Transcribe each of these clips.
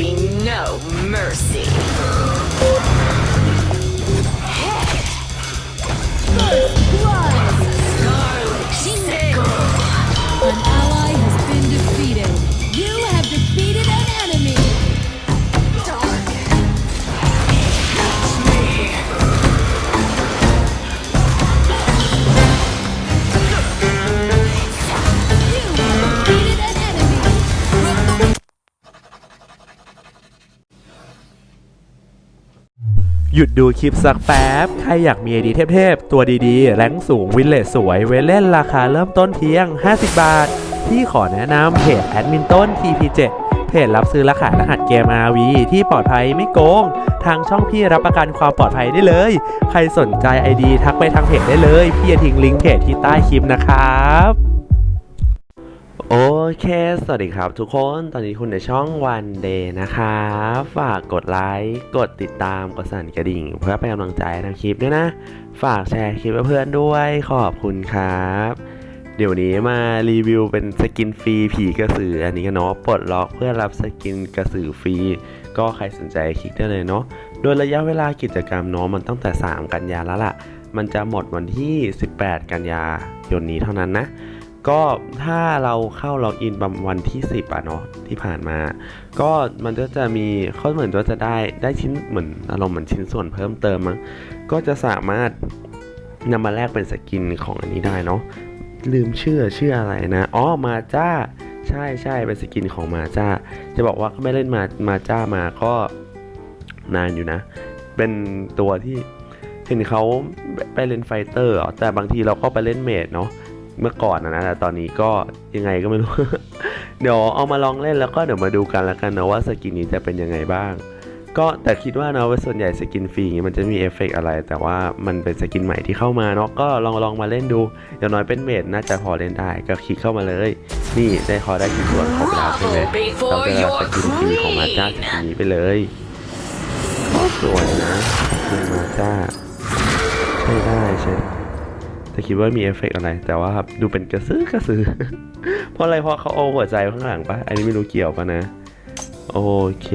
be no mercy. Scarlet ยุดดูคลิปสักแป๊บ ใครอยากมีไอดีเทพๆ ตัวดีๆ แรงสูงวินเลสสวย เวเล่นราคาเริ่มต้นเพียง 50 บาท ที่ขอแนะนำเพจแอดมินต้น TP7 เพจรับซื้อและขายรหัสเกม RV ที่ปลอดภัยไม่โกง ทางช่องพี่รับประกันความปลอดภัยได้เลย ใครสนใจ ID ทักไปทางเพจได้เลย พี่จะทิ้งลิงก์เพจที่ใต้คลิปนะครับ โอเค สวัสดีครับทุกคน ตอนนี้คุณในช่อง One Day นะครับฝากกดไลค์ กดติดตาม กดสั่นกระดิ่ง เพื่อเป็นกำลังใจทางคลิปด้วยนะ ฝากแชร์คลิปเพื่อนด้วย ขอบคุณครับ เดี๋ยวนี้มารีวิวเป็นสกินฟรีผีกระสือ อันนี้กันเนาะ ปลดล็อกเพื่อรับสกินกระสือฟรี ก็ใครสนใจคลิกได้เลยเนาะ โดยระยะเวลากิจกรรมเนาะมันตั้งแต่ 3 กันยาแล้วล่ะ มันจะหมดวันที่ 18 กันยายนนี้เท่านั้นนะ ก็ถ้าเราเข้าล็อกอินประมาณวันที่ 10อะเนาะที่ผ่านมา ก็มันก็จะมีเขาเหมือนว่าจะได้ได้ชิ้นเหมือนอารมณ์เหมือนชิ้นส่วนเพิ่มเติมมั้งก็จะสามารถนำมาแลกเป็นสกินของอันนี้ได้เนาะลืมชื่อชื่ออะไรนะอ๋อมาจ้า ใช่ใช่เป็นสกินของมาจ้า จะบอกว่าไม่เล่นมามาจ้ามาก็นานอยู่นะ เป็นตัวที่เห็นเขาไปเล่นไฟเตอร์แต่บางทีเราก็ไปเล่นเมดเนาะ เมื่อก่อนนะนะแต่ตอนนี้ก็ยังไงก็ไม่รู้ เดี๋ยวเอามาลองเล่นแล้วก็เดี๋ยวมาดูกันแล้วกันนะว่าสกินนี้จะเป็นยังไงบ้าง ก็แต่คิดว่านะว่าส่วนใหญ่สกินฟรีอย่างงี้มันจะมีเอฟเฟกต์อะไร แต่ว่ามันเป็นสกินใหม่ที่เข้ามาเนาะก็ลองลองมาเล่นดูอย่างน้อยเป็นเมดน่าจะพอเล่นได้ก็คลิกเข้ามาเลย นี่ได้พอได้กี่ส่วนครบแล้วใช่ไหมเราจะได้สกินฟรีของมาจ้าสกินนี้ไปเลยก็สวยนะสกินมาจ้าใช่ได้ใช่ แต่คิดว่ามีเอฟเฟกต์อะไร แต่ว่าดูเป็นกระซื้อกระสือเพราะอะไรเพราะเขาเอาหัวใจข้างหลังปะอันนี้ไม่รู้เกี่ยวปะนะ โอเค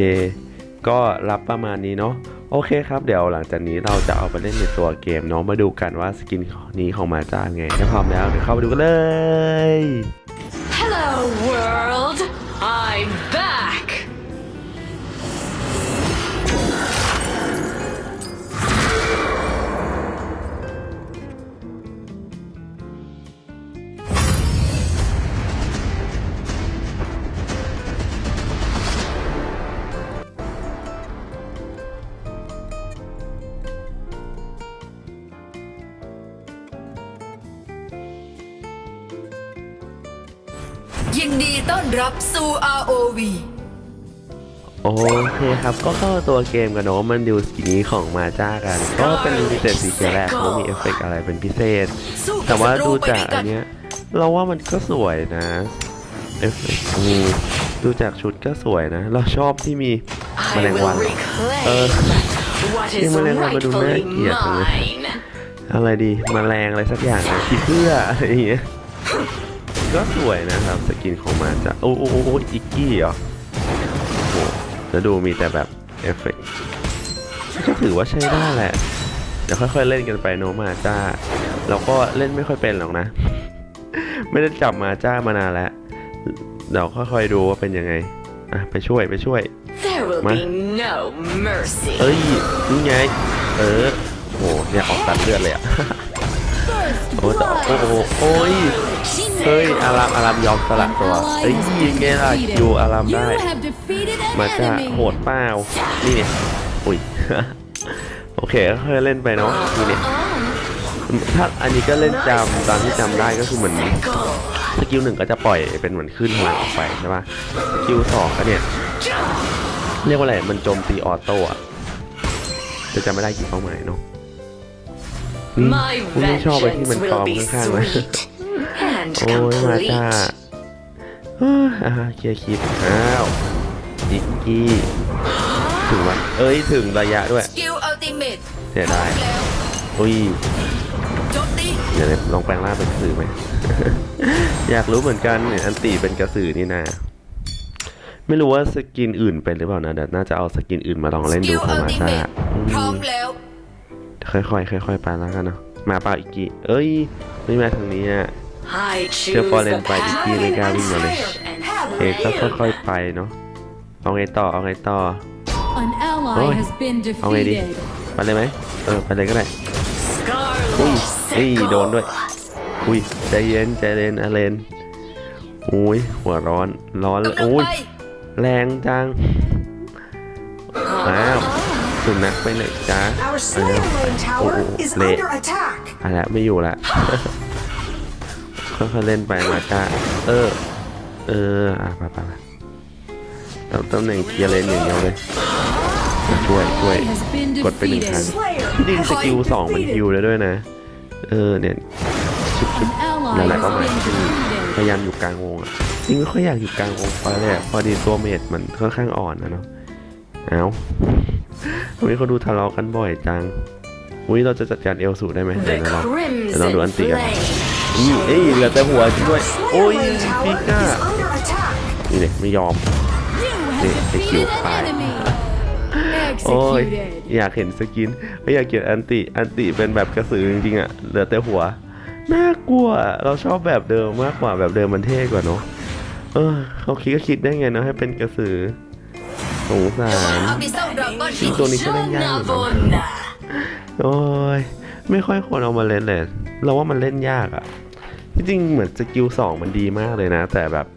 ก็รับประมาณนี้เนาะโอเคครับ เดี๋ยวหลังจากนี้เราจะเอาไปเล่นในตัวเกมเนาะมาดูกันว่าสกินนี้ของมาจ้าไงถ้าพร้อมแล้วเดี๋ยวเข้าไปดูกันเลย Hello, world. I'm ต้อนรับสู่ ROV โอเคครับ ก็เข้าตัวเกมกันเนาะมันดูสกินนี้ของมาจ้ากัน ก็เป็นพิเศษสีเขียวแรกเขามีเอฟเฟกต์อะไรเป็นพิเศษ สู้กัแต่บว่าศัตรูดูไปจากด้วยอักันน เนี้ยเราว่ามันก็สวยนะเอฟเฟกต์อืมดูจากชุดก็สวย นะ เราชอบที่มีแม I ลงวัน will เออ reclaim what is นี่แมลงวันมาดูน่า rightfully เกลียดจังเลย mine. อะไรดีมแมลงอะไรสักอย่างนะคิดเพื่ออะไรอย่างเงี้ย ก็สวยนะครับสกินของมันจะโอ้โอ้โอ้โอ้อิกกี้เหรอโอ้โหแล้วดูมีแต่แบบเอฟเฟกต์ก็ถือว่าใช้ได้แหละ เดี๋ยวค่อยๆเล่นกันไปโนมาจ้า เราก็เล่นไม่ค่อยเป็นหรอกนะ ไม่ได้จับมาจ้ามานานแล้ว เดี๋ยวค่อยๆดูว่าเป็นยังไง อะไปช่วยไปช่วย There will Ma- be no mercy. เอ้ยนี่ไง เออโหเนี่ยออกตัดเลือดเลยอะโอ้แต่โอ้โหโอ้ย เฮ้ย อารามอารามยอมสละตัวเอ้ยยิงไงล่ะอยู่อาราม You ได้ have defeated an มาจ้า enemy. โหดเปล่านี่เนี่ยอุ้ย โอเคก็เคยเล่นไปเนาะนี่เนี่ยถ้าอันนี้ก็เล่นจำตามที่จำได้ก็คือเหมือน Sickle. สกิลหนึ่งก็จะปล่อยเป็นเหมือนขึ้นพลังออกไปใช่ป่ะสกิลสองก็เนี่ย เรียกว่าอะไรมันโจมตีออโต้อะจะจำไม่ได้กี่เป้าหมายเนาะนี่ My คุณไม่ชอบไปที่มัน vengeance ตอ will ม be ข้างๆไหม sweet and โอ้ยมาจ้า complete. เอ้ยอ่าเคลียร์คลิปอ้าวอิกกี้ถึงวันเอ้ยถึงระยะด้วยสกิลอัลติเมทเสียดายแล้วอุ้ย โจมตีเดี๋ยวลองแปลงร่างเป็นกระสือไหม อยากรู้เหมือนกันเนี่ยอันตีเป็นกระสือนี่นะ ไม่รู้ว่าสกินอื่นเป็นหรือเปล่านะเดี๋ยวน่าจะเอาสกินอื่นมาลองสเล่นกิดูลขอัองลมาติซ่าเมตอืมพร้อมแล้วค่อยๆค่อยๆไปแล้วกันเนาะมาเปล่าอีกกี่เอ้ย ไม่มาทางนี้อะ I choose Chưa có lên the bài path kia lên cao đi mà này. and เอกก็ live. ค่อยๆไปเนาะเอาไงต่อเอาไงต่อ An ally Ôi. has been Ông này đi. defeated. ไปเลยไหมเออไปเลยก็ได้อุ้ย Scarlet นี่โดน sickle. ด้วยอุ้ยใจเย็นใจเย็นอเลนอุ้ยหัวร้อนร้อนเลยกำลังอุ้ยไปแรงจังอ้าวสุนัขไปไหนจ้า Our Slayer Lane Tower Oh, is late. under attack. อะละไม่อยู่ละ ค่อยๆเล่นไปมาจ้าเออ เอออะไปไปไปตำตำแหน่งเคลียร์เลนอย่างเดียวเลย ช่วยช่วยกดไปหนึ่งครั้งดิงสกิลสองมันฮิวเลยด้วยนะ เออเนี่ยชุบชุบ An ally Là lại has có been mặt. พยายามอยู่กลางวงอะจริงไม่ค่อยอยากอยู่กลางวงไฟเลยอะพอดีตัวเมดมันค่อนข้างอ่อนนะเนาะเอ้าทำไมเขาดูทะเลาะกันบ่อยจังอุ้ยเราจะจัดการเอลสูได้ไหมเดี๋ยวเราลองเดี๋ยวเราดูอันติกัน นี่เอ้ยเหลือแต่หัวจริงด้วย โอ้ Slayer ย Lane ฟิ Tower ก้า is under attack. นี่เนี่ยไม่ยอม You have Để- để defeated chịu phải. an enemy. โอ้ย Executed. อยากเห็นสกินไม่อยากเก็บอันติอันติเป็นแบบกระสือจริงๆอะเหลือแต่หัวน่ากลัวเราชอบแบบเดิมมากกว่าแบบเดิมมันเท่กว่าเนาะเออเขาคิดก็คิดได้ไงเนาะให้เป็นกระสือสงสารอาบิโซดราก้อนจริงตัวนี้ก็เล่นยากอยู่นะโอ้ยไม่ค่อยควรเอามาเล่นเลยเราว่ามันเล่นยากอะ ที่จริงเหมือนสกิลสองมันดีมากเลยนะ แต่แบบ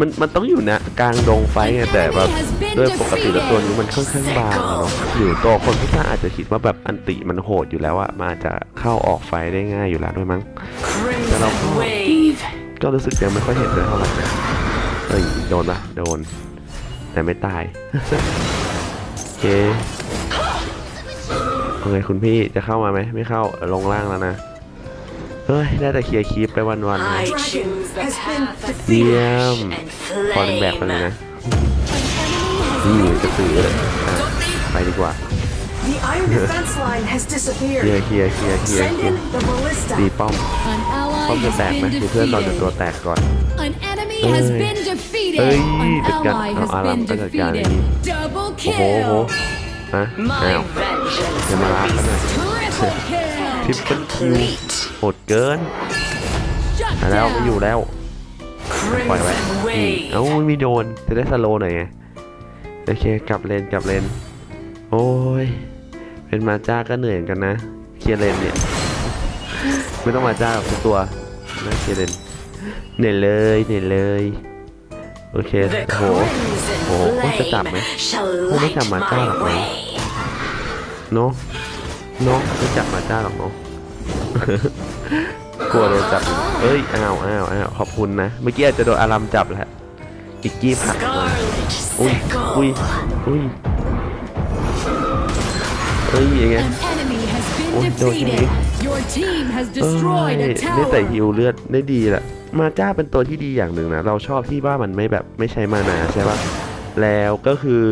มันมันต้องอยู่นะกลางดงไฟไงแต่แบบโดยปกติแล้วตัวนี้มันค่อนข้างบางอะเนาะหรือตัวคนที่อาจจะคิดว่าแบบอันติมันโหดอยู่แล้วอะมันอาจจะเข้าออกไฟได้ง่ายอยู่แล้วด้วยมั้ง Crimson wave. ก็รู้สึกยังไม่ค่อยเห็นเลยเท่าไหร่นะเอ้ยโดนปะโดน แต่ไม่ตายโอเคเอาไงคุณพี่จะเข้ามาไหมไม่เข้าลงล่างแล้วนะ เฮ้ย ได้แต่เคลียร์คีปไปวันๆนะ I choose the has been path of เยี่ยม and พอเล่นแบกไปเลยนะ An enemy has นี่ been กระสือเลยอะโจมตีไปดีกว่า The iron defense line has เคลียร์ disappeared. เคลียร์เคลียร์เคลียร์ Send เคลีย in ร์ the ballista. ตีป้อม An ป้อม ally จะแตก has ไหม been ดูเพื่อนตอนจะตัว defeated. แตกก่อน An enemy Ơi. has been defeated. Ơi, An được cả- ally ờ, has à, làm been tất cả cái defeated. gì? Double โอ้โหโอ้โห kill. ฮะ My อ้าว vengeance จะมารับกันหน่อย Triple kill. ทริปเปิลคิว complete. โหดเกิน Shut มาแล้วไม่อยู่ down. แล้วปล่อยไว้ Crimson นี่ wave. เอ้าไม่โดนจะได้สโลว์หน่อยไงโอเคกลับเลนกลับเลนโอ้ยเป็นมาจ้าก็เหนื่อยเหมือนกันนะเคลียร์เลนเนี่ยไม่ต้องมาจ้าหรอกทุกตัวนะเคลียร์เลนเหนื่อยเลยเหนื่อยเลยโอเค The โอ้โห crimson โอ้โหจะจับไหม flame shall คงไม่ light จับมาจ้าหรอก my มั้ง way. เนาะ เนาะไม่จับมาจ้าหรอกเนาะกลัวโดนจับอีกเอ้ยอ้าวอ้าวอ้าวขอบคุณนะ เมื่อกี้อาจจะโดนอารัมจับแล้วอีกกี้ผลักมา Scarlet อุ้ยอุ้ย sickle. อุ้ยเฮ้ยยังไง An enemy has been Ôi, đồ chứ defeated. Your team has เอ้ destroyed ย a ได้แต่ tower. ฮิวเลือดได้ดีแหละมาจ้าเป็นตัวที่ดีอย่างหนึ่งนะ เราชอบที่ว่ามันไม่แบบไม่ใช้มานาใช่ปะแล้วก็คือ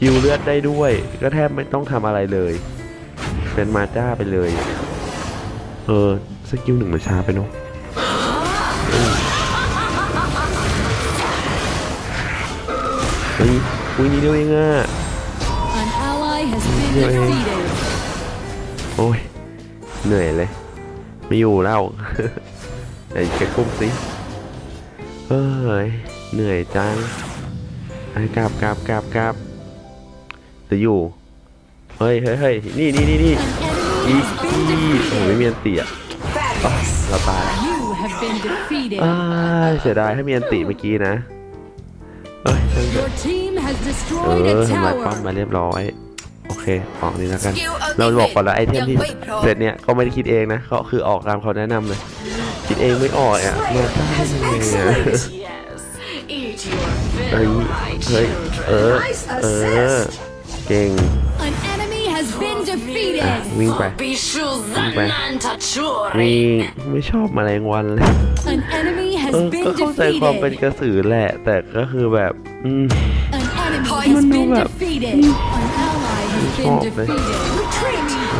ฮิวเลือดได้ด้วย ก็แทบไม่ต้องทำอะไรเลย เป็นมาจ้าไปเลย เออสกิลหนึ่งมันช้าไปเนาะอืมเฮ้ยอุ้ยนี่เดียวเองอะ An ally has been Rồi. defeated. โอ้ยเหนื่อยเลย ไม่อยู่แล้วไหนแกกุ้มสิเฮ้ยเหนื่อยจังไอ้กราบกราบกราบกราบจะอยู่ เฮ้ยเฮ้ยเฮ้ยนี่นี่นี่นี่ An อี enemy has กี้ been โอ้โหไม่ defeated. มีอันติอะอะ Fabulous. เราตายแล้ว You have been defeated. อ้ายเสียดายให้มีอันติเมื่อกี้นะเอ้ยช่างเถอะ Your team has เอ destroyed อ a ทำลายป้อม tower. มาเรียบร้อยโอเคออกนี้แล้วกันสกิลอัลติเราเมบอกตก่อนแล้วไอเทมยังที่ไม่พร้อมเสร็จเนี่ยก็ไม่ได้คิดเองนะเขาคือออกตามเขาแนะนำเลย คิดเองไม่ออกอะมาตั้งยังไงอะ Yes. Eat your เฮ้ย fill, my เฮ้ยเอ children. อ Nice เออ assist. เก่ง An enemy has been อะ defeated. วิ่งไป Bishul Bye. Zanantachuri. วิ่งไม่ชอบแมลงวันเลย An enemy เอ has อ been ก็เข้าใจความเป็น defeated. กระสือแหละ แต่ก็คือแบบอืม An enemy Point. has been Maneuver. defeated. An ally has been Oh, defeated.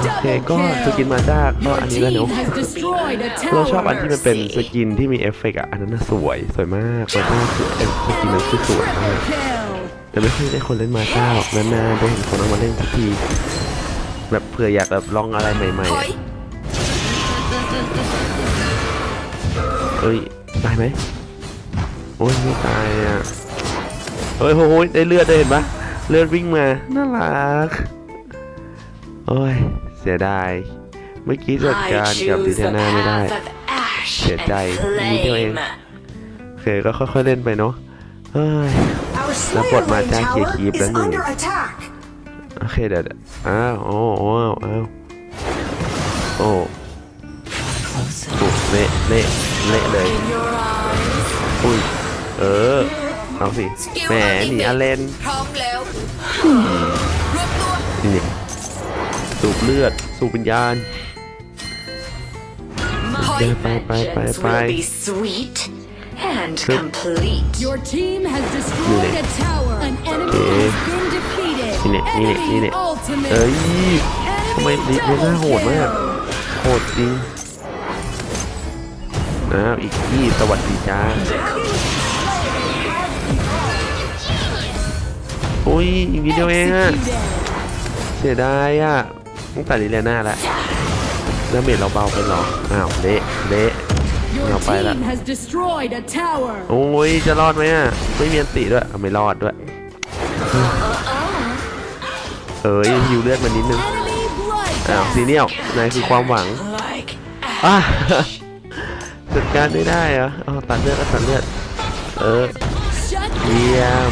โอเค Double ก็สกิน kill. มาจ้าก็ Your อันนี้แล้ว team เนาะ has destroyed a เราชอบอัน tower. ที่มันเป็นสกินที่มีเอฟเฟกต์อะ อันนั้นน่ะสวย สวยมากสวยมากคือเอฟสกินนั้นคือสวยมาก Kill. แต่ไม่เคยได้คนเล่นมาจ้าหรอกนานๆได้เห็นคนเอามาเล่นสักที แบบเผื่ออยากแบบลองอะไรใหม่ถๆอยเอ้ยตายไหมโอ้ยไม่ตายอะเฮ้ยโอ้ยได้เลือดได้เห็นปะเลือดวิ่งมาน่ารักโอ้ยเสียดายเมื่อกี้จัด I การกับดิ choose เท the นาไม่ได้ path of ash Thiệt and đầy, như thế em. flame. โอเคก็ค่อยๆเล่นไปเนาะเฮ้ย Our Nó Slayer bột mà Lane cha kia Tower kịp is đánh người. under attack. โอเคเดี๋ยวเดี๋ยวอ้าวโอ้โอ้อ้าวโอ้โอ้เละเละเละเลย In your eyes, อุ้ยเออเอาสิสกิลแหมอัลหตินีเมอาทเลนพร้อมแล้วรวบตัวนี่สูบเลือด สูบวิญญาณ my Bye, bye, bye, vengeance bye, will bye. Be sweet and Good. complete. Your team has destroyed a tower. An enemy Okay. has been defeated. นี่เนี่ยนี่เนี่ยนี่ Enemy เนี่ย ultimate. เอ้ยทำไม Enemy ดิเนน่า double โหดมาก kill. โหดจริงอ้าวอีกที่สวัสดีจ้าอุ้ยอีกนิดเดียวเองอะ Executed. เสียดายอะตั้งแต่ลิเลียนาแล้วแล้วเมจเราเบาไปเหรออ้าวเละ เละ Your Nào, bay lại. team has destroyed a tower. โอ้ยจะรอดไหมอะไม่มีอันติด้วยเอาไม่รอดด้วย เอ้ยฮิวเลือดมานิดนึง Enemy อ้าว bloodbath. ซีเนียลนายคือความหวัง Like อะ จัดการไม่ได้เหรออ๋อตัดเลือดก็ตัดเลือด เออ Shut เยี่ยม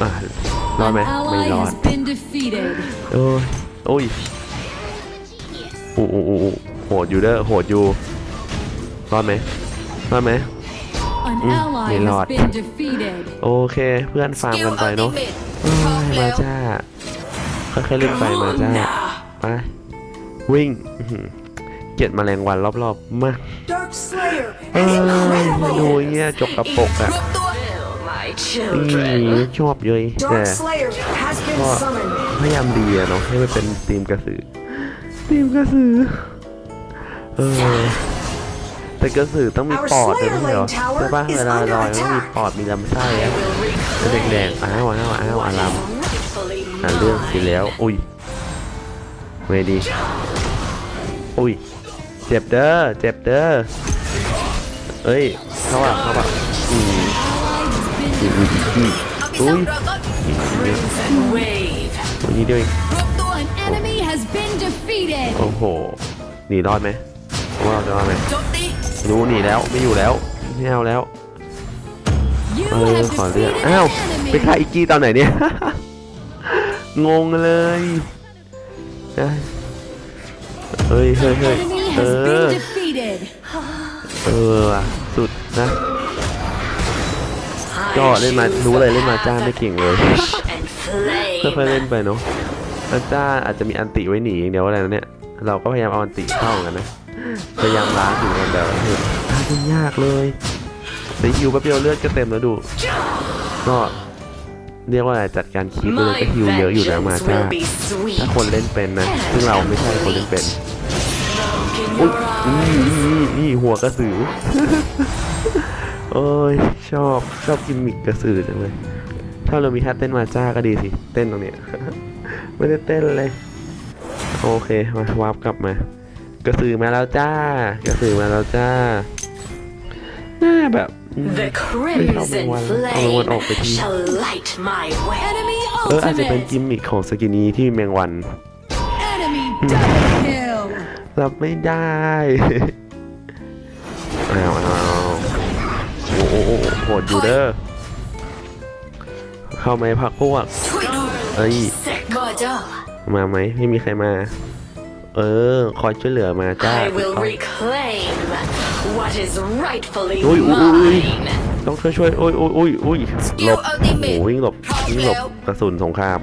อะรอด An ไหมไม่ ally รอด has been defeated. โอ้ยโอ้ยอู้อู้อู้อู้โหดอยู่เด้อโหดอยู่ รอดไหมรอดไหม An Mm, ally may has lọt. been defeated. โอเค เพื่อนสฟาร์มกิลกันไปอัลติเนาะเมทเอ้พร้อมยมาแล้วจ้าค่อยๆเล่นไปมาจ้าไปวิ่งอื้อหือเกลียดแมลงวันรอบๆมาก Dark Slayer เอ้ย has ดู incredible. เงี้ยจกกระปกอะรวบตัว fill my อื children. มชอบเยยแต่ Dark Slayer has been What? summoned. พยายามดีอะเนาะให้มันเป็นทีมกระสือทีมกระสือเออ แต่กระสือต้องมี Our ปอดด้วย Slayer ไม่ใช่เหรอ Lane Tower ใช่ปะ is เวลา under ลอยต้องมี attack. ปอดมีลำไส้ I อะ will เป็นแดง reclaim ๆอ้าวอ้าวอ้าว what อาราม is rightfully อ่าเรื่องสิ mine. แล้ว อุ้ยเวดี อุ้ย เจ็บเด้อ เจ็บเด้อ เอ้ย เข้าอะเข้าอะอืม Ally has been อืมอืมอืมเอาพิอุ้ซยซ่าดราก้อน Crimson wave. ตัวนี้เดียวเองรวบตัว An enemy has been defeated. โอ้โห หนีรอดไหมว่าเราจะรอดไหมโจมตี รู้หนีแล้วไม่อยู่แล้วไม่เอาแล้ว You เออ have ขอเลือก defeated อ้าว an ไปฆ่า enemy. อีกกี้ตอนไหนเนี่ย งงเลยนะเฮ้ยเฮ้ย An เฮ้ย enemy เอ has อ been defeated. เออว่ะสุดนะ I ก็เล่นมา choose รู้เลยเล่น the มาจ้า path ไม่ of เก่งเลย ash and ค่อยๆเล่น flame. ไปเนาะอาจ้าอาจจะมีอันติไว้หนีอย่างเดียวอะไรนะเนี่ยเราก็พยายามเอาอันติเข้าเหมือนกันนะ พยายามล้างอยู่กันเดี๋ยวเห็นล้างยากเลยแต่ฮิวแป๊บเดียวเลือดก็เต็มแล้วดูก็เรียกว่าอะไรจัดการคีบไปเลย My ก็ฮิวเยอะอยู่นะมา vengeance จ้า will be sweet. ถ้าคนเล่นเป็นนะซึ่งเราไม่ใช่คนเล่นเป็น Smoke in อุ๊ย your นี่ eyes. นี่นี่หัวกระสือโอ้ยชอบชอบกิมมิกกระสือจังเลยถ้าเรามีท่าเต้นมาจ้าก็ดีสิ เต้นตรงเนี้ยไม่ได้เต้นเลย โอเคมาวาร์ปกลับมา กระสือมาแล้วจ้า กระสือมาแล้วจ้า หน้าแบบอืม The Wait, I'll be crimson one. I'll be one flame off with you. shall light my way. Enemy เอออาจจะเป็น ultimate. กิมมิคของสกินนี้ที่มีแมงวัน Enemy double kill. รับไม่ได้อ้าวอ้าวโอ้โหโอ้โหโหดอยู่เด้อ เข้าไหมพักพวกช่วยดูเอ้ยมาจ้ามาไหมไม่มีใครมา เออ คอยช่วยเหลือมาจ้า I will reclaim what is rightfully Ui, ui, ui, ui. mine. ต้องช่วยช่วยโอ้ยโอ้ยโอ้ยโอ้ยหลบอัลติเมโอ้ทวิ่งหลบพร้อมวิ่งหลบแล้ว กระสุนสงคราม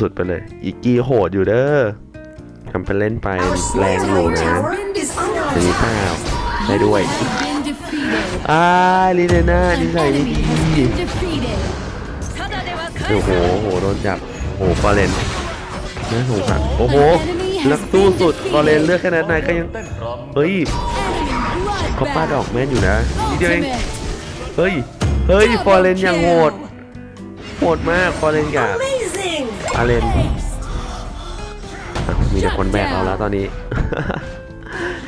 สุดๆไปเลย อีกกี้โหดอยู่เด้อทำเป็นเล่นไป Our แรง Slayer อยู่ Lane นะ Tower is under จะมี attack. เปล่าได้ด้วย Has been defeated. อ้ายลิเดน่านิ An สัยไม่ enemy ดี has been defeated. โอ้โหโอ้โหโดนจับโอ้โหฟอเรนน่าสงสารโอ้โห นักสู้สุดฟอเรนเลือกแค่นั้นนายก็ยังเฮ้ย Enemy เขาปาดออก bloodbath. แม่นอยู่นะนิดเดียวเอง Ultimate. เฮ้ยเฮ้ยฟอร์เรนยังโหดโหดมากฟอร์เรนกับ Amazing. อาเลนอะมีแต่คนแบกเราแล้วตอนนี้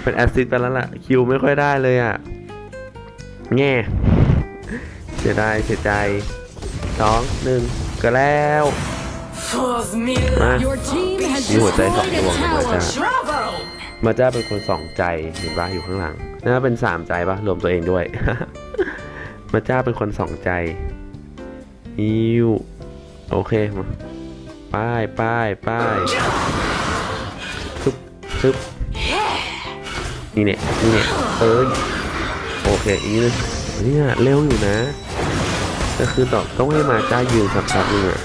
เป็นแอสซิสต์ไปแล้วล่ะ คิวไม่ค่อยได้เลยอะ แง่เสียดายเสียใจสองหนึ่งก็แล้ว Fools me. มา Your team has มีหัวใจสอง destroyed ด a วงเลยมาจ้า tower. Bravo. มาจ้าเป็นคนสองใจเห็นปะอยู่ข้างหลังน่าเป็นสามใจปะรวมตัวเองด้วย มาจ้าเป็นคนสองใจอิวโอเคมาป้ายป้ายป้ายซึบซึบนี่เนี่ยนี่เนี่ยเอ้ยโอเคอีกนิดนึงเนี่ยเร็วอยู่นะ ก็คือตอบต้องให้มาจ้ายืนสักพักนึงอะ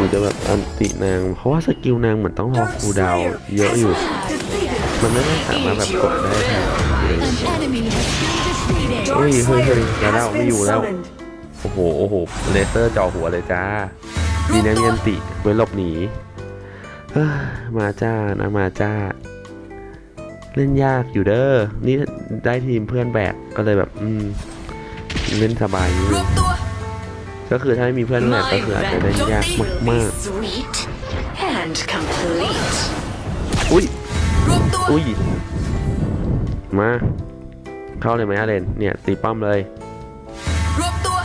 ถึงจะแบบอันตินาง เพราะว่าสกิลนางเหมือนต้องรอคูลดาวน์เยอะอยู่ มันไม่ได้สามารถแบบกดได้แทนเลย An enemy has been defeated. เฮ้ย Dark เฮ้ยเฮ้ย Slayer อย่าเล่า has ไม่ been อยู่แล้ว summoned. โอ้โหโอ้โหเลเซอร์จ่อหัวเลยจ้าดีนะมีอันติไว้หลบหนีเฮ้ยมาจ้านะมาจ้า เล่นยากอยู่เด้อ นี่ได้ทีมเพื่อนแบกก็เลยแบบ อืม เล่นสบายอยู่รวมตัว ก็คือถ้าไม่มีเพื่อนแบกก็คืออาจจะเล่นยาก Will มาก be sweet and complete. ๆอุ้ยรวมตัวอุ้ยมาเข้าเลยไหมอาเรนเนี่ยตีป้อมเลยรวมตัว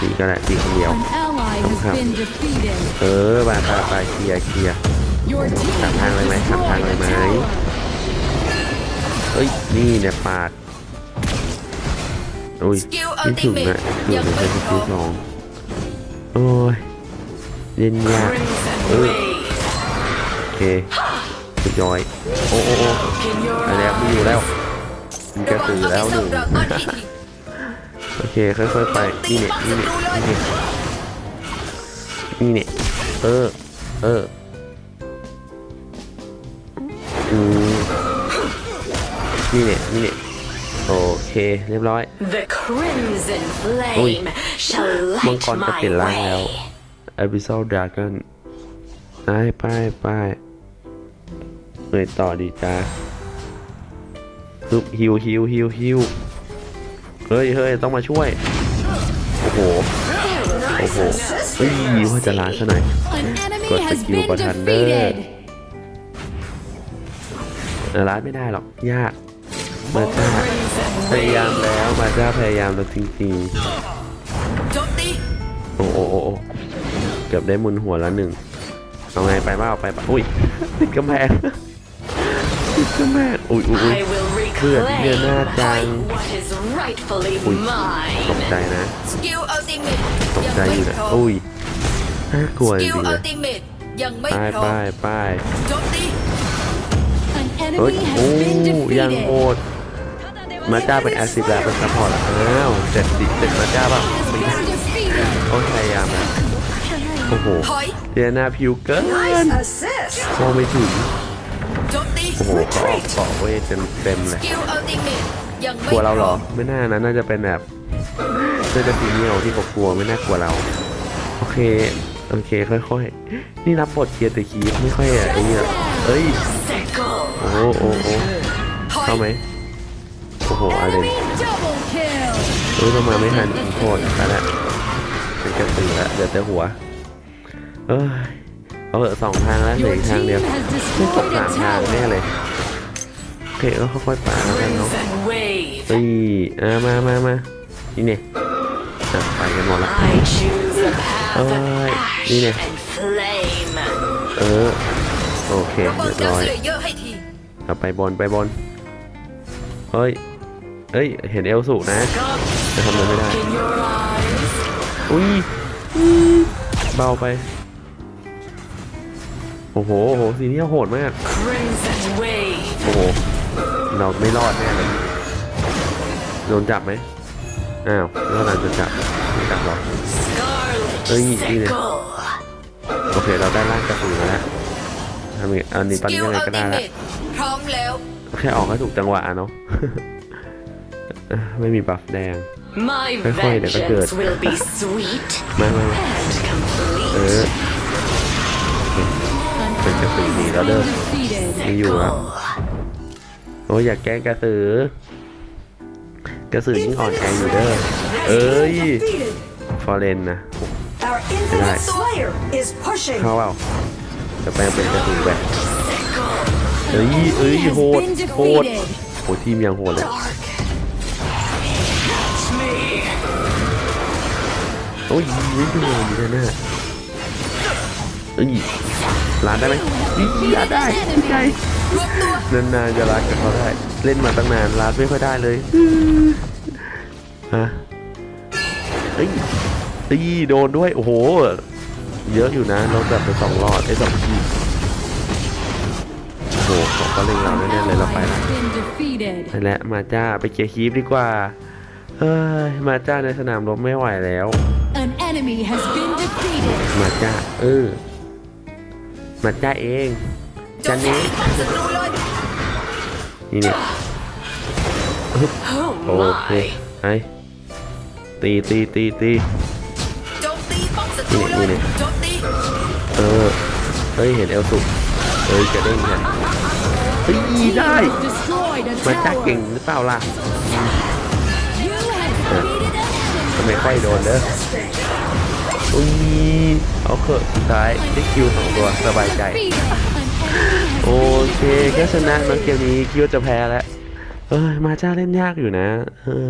ตีก็ได้ตีคนเดียว An ally has Okay. been defeated. เออไปไปไปเคลียร์เคลียร์ Your team Thẳng has hàng lên máy, thẳng hàng destroyed lên a máy. tower. เฮ้ยนี่เนี่ยปาดอุ้ยสกิลอัไม่ลติถึงเมนะตถึงยังจะไม่เป็นสพร้กิอลมสอง โอ้ยเล่นยาก Crimson Ừ. wave โอเคสุดยอย โอ้โอ้โอ้ in your ไปแล้วไม่อยู่แล้วมีกระระวังสือเอาแล้วหไปนึ่งส่งดราก้อนที่ทีโอเคค่อยๆไปนี่เนี่ยนี่เนี่ยนี่เนี่ยนี่เนี่ยเออเอออืมนี่เนี่ยนี่เนี่ย โอเค เรียบร้อย The crimson Ui. flame shall มัง light กรจะ my เปลี่ยนร่างแล้ว way. Abyssal Dragon ไปไปไปเอยต่อดีจ้าลุกฮิวฮิวฮิวฮิวเฮ้ยเฮ้ยต้องมาช่วย โอ้โห โอ้โหเฮ้ยว่าจะล้าซะหน่อย An enemy Got the has kill been button defeated. แต่ล้าไม่ได้หรอก ยากมาจ้า พยายามแล้วมาจ้าพยายามแล้วจริงโจมตีๆโอ้โอ้โอ้โอ้เกือบได้มุนหัวแล้วหนึ่งเอาไงไปบ้าเอาไปปะอุ้ย ติดกำแพงติดกำแพงอุ้ยอุ้ยอุ้ย I will เพื่อน reclaim เนี่ยหน้าจัง what is rightfully อุ้ย ตกใจ mine. นะสกิลอัลติเมตตกยังใจไม่อยู่นะพร้อม อุ้ยน่ากลัวสจกิลริงๆอัเลลยติเมตยังไม่ไปพร้อไปมไปโจมตี An เฮ้ย enemy โอ้ has been ยังโห defeated. ด มาจ้าเป็นแอซิดแล้วเป็นซัพพอร์ตแล้วอ้าวเสร็จดิเสร็จมาจ้าป่ะ Has been defeated. โอ้ยพยายามนะโอ้โหถอยเดียนาพิวเกิน Nice assist. มองไม่ถึงโจมตีโอ้โหเกาะเกาะเวทเต็มเต็มๆสเลยกิลอัลติเมตยังไม่กลัวเราเหรอพมไม่น่านะน่าจะเป็นแบบเสื้อฟีเนียลที่เขากลัวไม่น่ากลัวเรา โอเค โอเค ค่อยๆ นี่รับบทเคลียร์แต่คีฟไม่ค่อยอะไอ้เนี่ยเอ้ย Sickle. โอ้โหโอ้โหถอยเข้าไหม โอ้โหอาเรน Enemy double kill. เอ้ยเรามาไม่ทันโทษไปละเป็นกระสือละเดี๋ยวแต่หัว เอ้ยเอาเหอะสองทางแล้วเหลือ Your อีกทาง team เดียว has ไม่ตก destroyed สา a มทางแน่ tower. เลยโอเคก็ค่อยๆปาแล้วกันเนาะ Crimson wave. เฮ้ยอ่ามามามานี่เนี่ยอะไปกันหมดละ I choose the path of Ôi, ash đi nè. and flame. เออโอเคระเบิเรีดยบดาวร้อยเสลเยอร์ให้ทีเอาไปบนไปบนเฮ้ย เฮ้ย เห็นเอลสูนะ Gunk จะทำอะไรไม่ได้ in your eyes. อุ้ยเบาไป โอ้โหโอ้โหสีนี้โหดมาก Crimson wave. โอ้โห เราไม่รอดแน่เลย โดนจับไหมอ้าวแล้วเราจะจับไม่จับหรอก Scarlet Ôi, đi nè. sickle. โอเค เราได้ร่างกระสุนมาแล้วทำไงอันนี้สตอนกินี้ลยังไงอัลก็ติได้เมละตพร้อมแล้วแค่ออกให้ถูกจังหวะเนาะ อะไม่มีบัฟแดง My ค่อยๆเดี๋ยวก็เกิด vengeance will be sweet มามามา and เอ complete. อเป็นกระสือดีแล้วเด้อ Defeated. มีอยู่แล้วโอ้ยอยากแกล้งกระสือ กระสือยิ่งอ่อนแออยู่เด้อ เอ้ย Defeated. ฟอร์เรนนะ Our infinite slayer is pushing. เข้าเปล่าจะแปลงเป็นกระสือแบบเอ้ยเอ้ย Has โหด been โหด defeated. โหทีมยังโหดเลย โอ้ยไม่ดูเลยนี่นะเนี่ยเอ้ยร้านได้ไหมอีร้านได้ดีใจรวมตัวนานๆจะรัดกับเขาได้ เล่นมาตั้งนานรัดไม่ค่อยได้เลยฮะเอ้ยตีโดนด้วย โอ้โห เยอะอยู่นะลดแบบไปสองรอดไอ้สองทีโอ้โหเขาก็เล่นเราแน่ๆเลยเราไป Ally ละ has been defeated. ไปแล้วมาจ้าไปเกียร์คีฟดีกว่า เฮ้ยมาจ้าในสนามรบไม่ไหวแล้ว An enemy has been defeated. มาจ้าเออมาจ้าเองโจจามตีนี้ป้อมศัตรูเลยนี่เนี่ย Oh โอเค my. ไอ้ตีตีตีตีโจมตีป้อมศัตรูเลนี่ยนี่โจมตีเออเฮ้ยเห็นเอลสุกเฮ้ยจะเด้งกันเฮ้ย Team ได้ has destroyed a มาจ้า tower. เก่งหรือเปล่าล่ะ You have defeated an ทำไม enemy. ค่อยโดนเด้ออุ้ยเอาเถอะสุดท้ายได้คิวสองตัวสบายใจ Defeated. An enemy has โอเคก็ชนะน้องเกมนี้คิดว่าจะแพ้แล้วเออมาจ้าเล่นยากอยู่นะเออ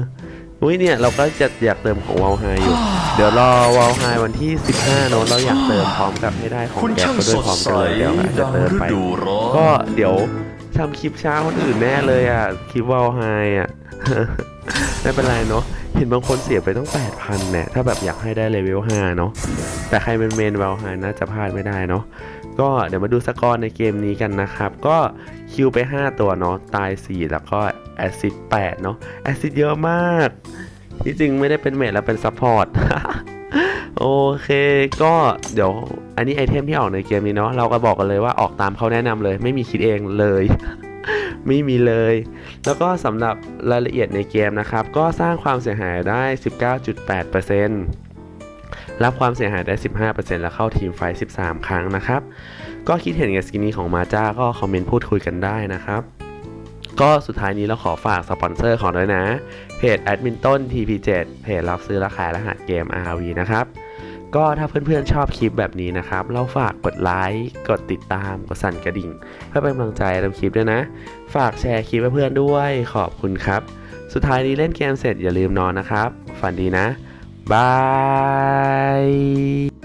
อุ้ยเนี่ยเราก็จะอยากเติมของวอลไฮอยู่ เดี๋ยวรอวอลไฮวันที่ 15โน้ตเราอยากเติมพร้อมกับให้ได้ของคุณแก๊ปช่างก็ด้สวยดพร้อมใสกันเลยเดี๋ยวอาจจะดังเติมฤไปดูร้อนก็เดี๋ยวทำคลิปเช้าคนอื่นแน่เลยอะคลิปวอลไฮอะ ไม่เป็นไรเนาะเห็นบางคนเสียไปตั้ง8,000เนี่ยถ้าแบบอยากให้ได้เลเวล5เนาะแต่ใครเป็นเมนเวลไฮน่าจะพลาดไม่ได้เนาะก็เดี๋ยวมาดูสกอร์ในเกมนี้กันนะครับ ก็คิวไป 5 ตัวเนาะตาย 4 แล้วก็แอซซิด8เนาะแอซซิดเยอะมาก ที่จริงไม่ได้เป็นเมดแล้วเป็นซัพพอร์ตโอเคก็เดี๋ยวอันนี้ไอเทมที่ออกในเกมนี้เนาะเราก็บอกกันเลยว่าออกตามเขาแนะนำเลย ไม่มีคิดเองเลย ไม่มีเลย แล้วก็สำหรับรายละเอียดในเกมนะครับ ก็สร้างความเสียหายได้ 19.8%รับความเสียหายได้ 15%แล้วเข้าทีมไฟ 13 ครั้งนะครับ ก็คิดเห็นกับสกินนี้ของมาจ้าก็คอมเมนต์พูดคุยกันได้นะครับก็สุดท้ายนี้เราขอฝากสปอนเซอร์ของด้วยนะ เพจแอดมินต้น TP7 เพจรับซื้อและขายรหัสเกม RV นะครับ ก็ถ้าเพื่อนๆชอบคลิปแบบนี้นะครับ เราฝากกดไลค์ กดติดตาม กดสั่นกระดิ่ง เพื่อเป็นกำลังใจทำคลิปด้วยนะ ฝากแชร์คลิปเพื่อนด้วยขอบคุณครับ สุดท้ายนี้เล่นเกมเสร็จอย่าลืมนอนนะครับ ฝันดีนะบาย